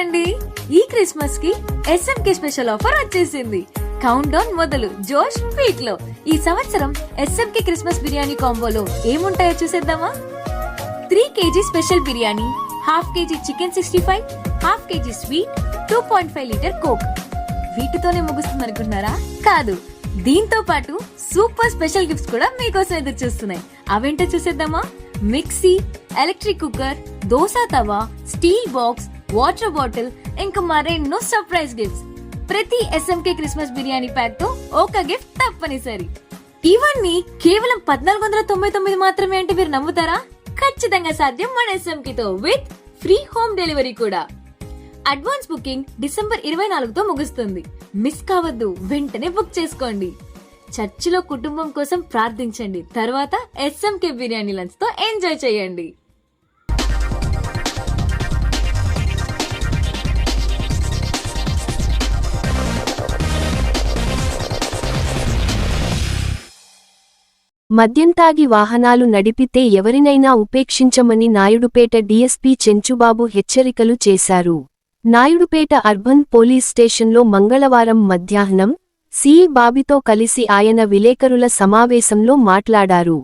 అండి. ఈ క్రిస్మస్కి ఎస్ఎంకే స్పెషల్ ఆఫర్ వచ్చేసింది. కౌంట్ డౌన్ మొదలు జోష్ పీక్లో ఈ సంవత్సరం ఎస్ఎంకే క్రిస్మస్ బిర్యానీ కాంబోలో ఏముంటాయో చూసేద్దామా? Three KG special biryani half KG chicken sixty five half KG sweet two point five litre Coke. వీటితోనే ముగుస్తుంది అనుకున్నారా కాదు. దీంతో పాటు సూపర్ స్పెషల్ గిఫ్ట్స్ కూడా మీకోసం ఎదురు చూస్తున్నాయి. అవేంటో చూసేద్దామా? Mixie electric cooker dosa tawa steel box water bottle ఇంకా మరెన్నో సర్ప్రైజ్ గిఫ్ట్స్. ప్రతి ఎస్ఎంకే క్రిస్మస్ బిర్యానీ ప్యాక్తో ఒక గిఫ్ట్ తప్పనిసరి. ఇవన్నీ కేవలం పద్నాలుగు వందల తొంభై తొమ్మిది మాత్రమే అంటే మీరు నమ్ముతారా? ఖచ్చితంగా సాధ్యం మన ఎస్ఎంకేతో విత్ ఫ్రీ హోమ్ డెలివరీ కూడా. అడ్వాన్స్ బుకింగ్ డిసెంబర్ ఇరవై నాలుగుతో ముగుస్తుంది. మిస్ కావద్దు వెంటనే బుక్ చేసుకోండి. చర్చిలో కుటుంబం కోసం ప్రార్థించండి. తర్వాత ఎస్ఎంకే బిర్యానీ లంచ్తో ఎంజాయ్ చేయండి. మద్యం తాగి వాహనాలు నడిపితే ఎవరినైనా ఉపేక్షించమని నాయుడుపేట డీఎస్పీ చెంచుబాబు హెచ్చరికలు చేశారు. నాయుడుపేట అర్బన్ పోలీస్ స్టేషన్లో మంగళవారం మధ్యాహ్నం సిఈ బాబితో కలిసి ఆయన విలేకరుల సమావేశంలో మాట్లాడారు.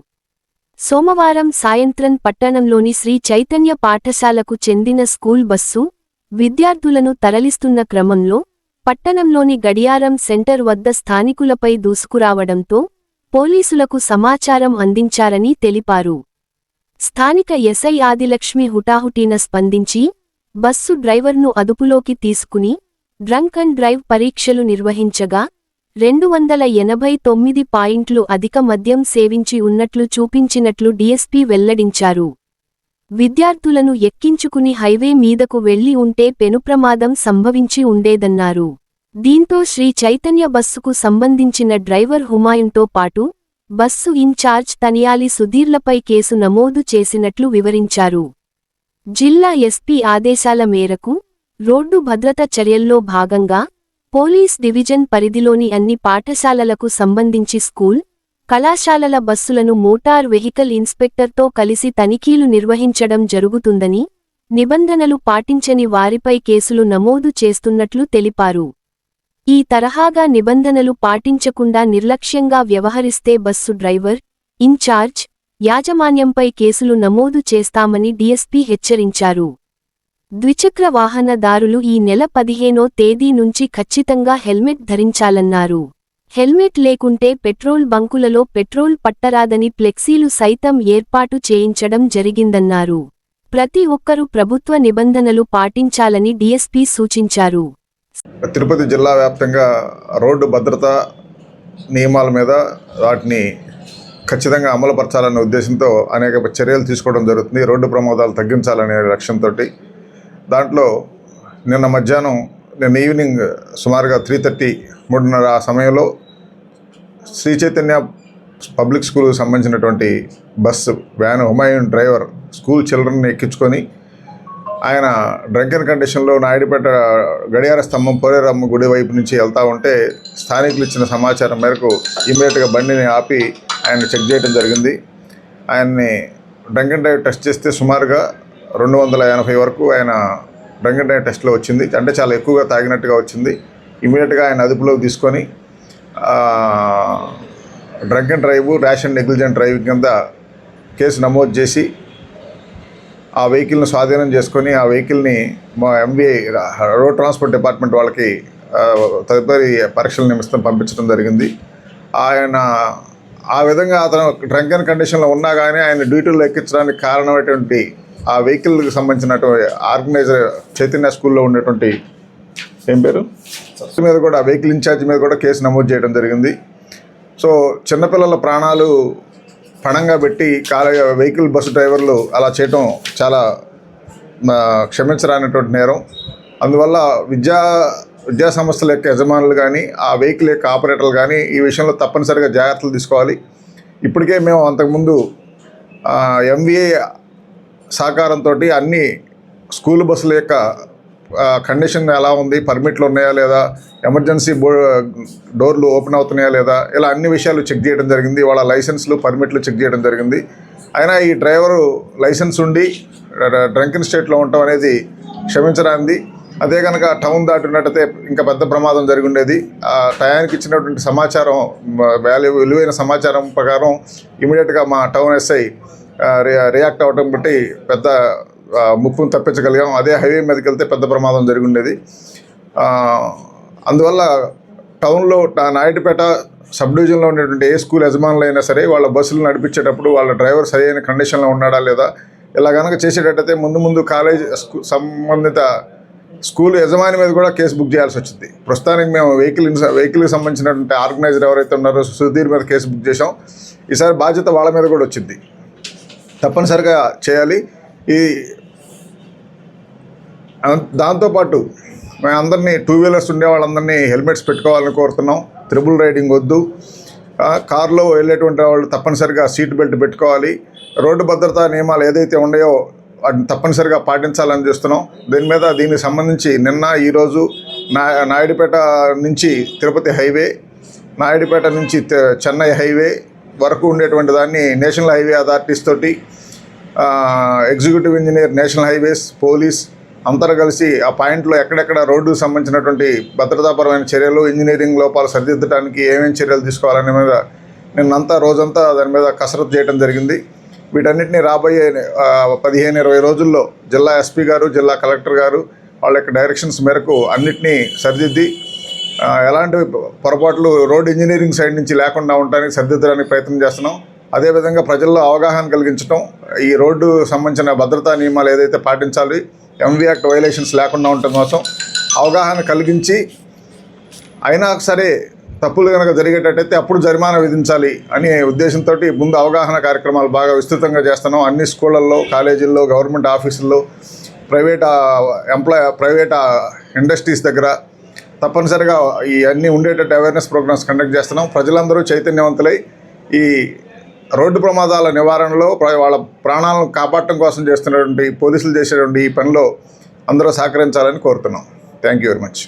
సోమవారం సాయంత్రం పట్టణంలోని శ్రీ చైతన్య పాఠశాలకు చెందిన స్కూల్ బస్సు విద్యార్థులను తరలిస్తున్న క్రమంలో పట్టణంలోని గడియారం సెంటర్ వద్ద స్థానికులపై దూసుకురావడంతో పోలీసులకు సమాచారం అందించారని తెలిపారు. స్థానిక ఎస్ఐ ఆదిలక్ష్మి హుటాహుటీన స్పందించి బస్సు డ్రైవర్ను అదుపులోకి తీసుకుని డ్రంక్ అండ్ డ్రైవ్ పరీక్షలు నిర్వహించగా రెండు వందల ఎనభై తొమ్మిది పాయింట్లు అధిక మద్యం సేవించి ఉన్నట్లు చూపించినట్లు డీఎస్పీ వెల్లడించారు. విద్యార్థులను ఎక్కించుకుని హైవే మీదకు వెళ్ళి ఉంటే పెనుప్రమాదం సంభవించి ఉండేదన్నారు. దీంతో శ్రీ చైతన్య బస్సుకు సంబంధించిన డ్రైవర్ హుమాయున్తో పాటు బస్సు ఇన్ఛార్జ్ తనియాలి సుధీర్లపై కేసు నమోదు చేసినట్లు వివరించారు. జిల్లా ఎస్పీ ఆదేశాల మేరకు రోడ్డు భద్రత చర్యల్లో భాగంగా పోలీస్ డివిజన్ పరిధిలోని అన్ని పాఠశాలలకు సంబంధించి స్కూల్ కళాశాలల బస్సులను మోటార్ వెహికల్ ఇన్స్పెక్టర్తో కలిసి తనిఖీలు నిర్వహించడం జరుగుతుందని నిబంధనలు పాటించని వారిపై కేసులు నమోదు చేస్తున్నట్లు తెలిపారు. ఈ తరహాగా నిబంధనలు పాటించకుండా నిర్లక్ష్యంగా వ్యవహరిస్తే బస్సు డ్రైవర్ ఇన్ఛార్జ్ యాజమాన్యంపై కేసులు నమోదు చేస్తామని డీఎస్పీ హెచ్చరించారు. ద్విచక్ర వాహనదారులు ఈ నెల పదిహేనో తేదీ నుంచి ఖచ్చితంగా హెల్మెట్ ధరించాలన్నారు. హెల్మెట్ లేకుంటే పెట్రోల్ బంకులలో పెట్రోల్ పట్టరాదని ఫ్లెక్సీలు సైతం ఏర్పాటు చేయించడం జరిగిందన్నారు. ప్రతి ఒక్కరూ ప్రభుత్వ నిబంధనలు పాటించాలని డీఎస్పీ సూచించారు. తిరుపతి జిల్లా వ్యాప్తంగా రోడ్డు భద్రత నియమాల మీద వాటిని ఖచ్చితంగా అమలుపరచాలనే ఉద్దేశంతో అనేక చర్యలు తీసుకోవడం జరుగుతుంది. రోడ్డు ప్రమాదాలు తగ్గించాలనే లక్ష్యంతో దాంట్లో నిన్న మధ్యాహ్నం నిన్న ఈవినింగ్ సుమారుగా త్రీ థర్టీ మూడున్నర ఆ సమయంలో శ్రీ చైతన్య పబ్లిక్ స్కూల్కి సంబంధించినటువంటి bus van Humayun driver school చిల్డ్రన్ని ఎక్కించుకొని ఆయన డ్రంకెన్ కండిషన్లో నాయుడుపేట గడియార స్తంభం పోలేరమ్మ గుడి వైపు నుంచి వెళ్తూ ఉంటే స్థానికులు ఇచ్చిన సమాచారం మేరకు ఇమీడియట్గా బండిని ఆపి ఆయన చెక్ చేయడం జరిగింది. ఆయన్ని డ్రంకెన్ డ్రైవ్ టెస్ట్ చేస్తే సుమారుగా రెండు వందల ఎనభై వరకు ఆయన డ్రంకెన్ డ్రైవ్ టెస్ట్లో వచ్చింది. అంటే చాలా ఎక్కువగా తాగినట్టుగా వచ్చింది. ఇమీడియట్గా ఆయన అదుపులోకి తీసుకొని drunken drive rash and negligent drive కింద కేసు నమోదు చేసి ఆ వెహికల్ని స్వాధీనం చేసుకొని ఆ వెహికల్ని మా ఎంబీఐ రోడ్ ట్రాన్స్పోర్ట్ డిపార్ట్మెంట్ వాళ్ళకి తదుపరి పరీక్షల నిమిత్తం పంపించడం జరిగింది. ఆయన ఆ విధంగా అతను డ్రంకన్ కండిషన్లో ఉన్నా కానీ ఆయన డ్యూటీలో ఎక్కించడానికి కారణమైనటువంటి ఆ వెహికల్కి సంబంధించినటువంటి ఆర్గనైజర్ చైతన్య స్కూల్లో ఉండేటువంటి ఏం పేరు? మీద కూడా ఆ వెహికల్ ఇన్ఛార్జ్ మీద కూడా కేసు నమోదు చేయడం జరిగింది. సో చిన్నపిల్లల ప్రాణాలు పణంగా పెట్టి కాల వెహికల్ బస్సు డ్రైవర్లు అలా చేయటం చాలా క్షమించరానటువంటి నేరం. అందువల్ల విద్యా విద్యా సంస్థల యొక్క యజమానులు కానీ ఆ వెహికల్ యొక్క ఆపరేటర్లు కానీ ఈ విషయంలో తప్పనిసరిగా జాగ్రత్తలు తీసుకోవాలి. ఇప్పటికే మేము అంతకుముందు ఎంవిఏ సహకారంతో అన్ని స్కూల్ బస్సుల యొక్క కండిషన్ ఎలా ఉంది? పర్మిట్లు ఉన్నాయా లేదా? ఎమర్జెన్సీ బో డోర్లు ఓపెన్ అవుతున్నాయా లేదా? ఇలా అన్ని విషయాలు చెక్ చేయడం జరిగింది. వాళ్ళ లైసెన్స్లు పర్మిట్లు చెక్ చేయడం జరిగింది. అయినా ఈ డ్రైవరు లైసెన్స్ ఉండి డ్రంకిన్ స్టేట్లో ఉండటం అనేది క్షమించరాంది. అదే కనుక టౌన్ దాటినట్టయితే ఇంకా పెద్ద ప్రమాదం జరిగి ఉండేది ఆ టయానికి ఇచ్చినటువంటి సమాచారం వాల్యూ విలువైన సమాచారం ప్రకారం ఇమీడియట్గా మా టౌన్ ఎస్ఐ రియాక్ట్ అవ్వడం బట్టి పెద్ద ముప్పును తప్పించగలిగాం. అదే హైవే మీదకి వెళ్తే పెద్ద ప్రమాదం జరిగి ఉండేది అందువల్ల టౌన్లో నాయుడుపేట సబ్ డివిజన్లో ఉండేటువంటి ఏ స్కూల్ యజమానులు అయినా సరే వాళ్ళ బస్సులు నడిపించేటప్పుడు వాళ్ళ డ్రైవర్ సరైన కండిషన్లో ఉన్నాడా లేదా ఇలా కనుక చేసేటట్టయితే ముందు ముందు కాలేజ్ సంబంధిత స్కూల్ యజమాని మీద కూడా కేసు బుక్ చేయాల్సి వచ్చింది. ప్రస్తుతానికి మేము వెహికల్ వెహికల్కి సంబంధించినటువంటి ఆర్గనైజర్ ఎవరైతే ఉన్నారో సుధీర్ మీద కేసు బుక్ చేసాం ఈసారి బాధ్యత వాళ్ళ మీద కూడా వచ్చింది. తప్పనిసరిగా చేయాలి. ఈ దాంతోపాటు మేము అందరినీ టూ వీలర్స్ ఉండే వాళ్ళందరినీ హెల్మెట్స్ పెట్టుకోవాలని కోరుతున్నాం. త్రిబుల్ రైడింగ్ వద్దు. కారులో వెళ్ళేటువంటి వాళ్ళు తప్పనిసరిగా సీట్ బెల్ట్ పెట్టుకోవాలి. రోడ్డు భద్రతా నియమాలు ఏదైతే ఉన్నాయో వాటిని తప్పనిసరిగా పాటించాలని చూస్తున్నాం. దీని మీద దీనికి సంబంధించి నిన్న ఈరోజు నా నాయుడుపేట నుంచి తిరుపతి హైవే నాయుడుపేట నుంచి చెన్నై హైవే వరకు ఉండేటువంటి దాన్ని నేషనల్ హైవే అథారిటీస్ తోటి executive engineer national highways police అందరూ కలిసి ఆ పాయింట్లో ఎక్కడెక్కడ రోడ్డుకు సంబంధించినటువంటి భద్రతాపరమైన చర్యలు ఇంజనీరింగ్ లోపాలు సరిదిద్దడానికి ఏమేమి చర్యలు తీసుకోవాలనే మీద నిన్నంతా రోజంతా దాని మీద కసరత్తు చేయడం జరిగింది. వీటన్నిటిని రాబోయే పదిహేను ఇరవై రోజుల్లో జిల్లా ఎస్పీ గారు జిల్లా కలెక్టర్ గారు వాళ్ళ యొక్క డైరెక్షన్స్ మేరకు అన్నిటినీ సరిదిద్ది. ఎలాంటి పొరపాట్లు రోడ్ ఇంజనీరింగ్ సైడ్ నుంచి లేకుండా ఉండడానికి సరిదిద్దడానికి ప్రయత్నం చేస్తున్నాం. అదేవిధంగా ప్రజల్లో అవగాహన కలిగించడం ఈ రోడ్డు సంబంధించిన భద్రతా నియమాలు ఏదైతే పాటించాలి ఎంవీ యాక్ట్ వైలేషన్స్ లేకుండా ఉండటం కోసం అవగాహన కలిగించి అయినా సరే తప్పులు కనుక జరిగేటట్టయితే అప్పుడు జరిమానా విధించాలి అనే ఉద్దేశంతో ముందు అవగాహన కార్యక్రమాలు బాగా విస్తృతంగా చేస్తున్నాం. అన్ని స్కూళ్ళల్లో కాలేజీల్లో గవర్నమెంట్ ఆఫీసుల్లో ప్రైవేట్ ఎంప్లాయ్ ప్రైవేట్ ఇండస్ట్రీస్ దగ్గర తప్పనిసరిగా ఈ అన్నీ ఉండేటట్టు అవేర్నెస్ ప్రోగ్రామ్స్ కండక్ట్ చేస్తున్నాం. ప్రజలందరూ చైతన్యవంతులై ఈ రోడ్డు ప్రమాదాల నివారణలో ప్ర- వాళ్ళ ప్రాణాలను కాపాడటం కోసం చేస్తున్నటువంటి పోలీసులు చేసేటువంటి ఈ పనిలో అందరూ సహకరించాలని కోరుతున్నాం. Thank you very much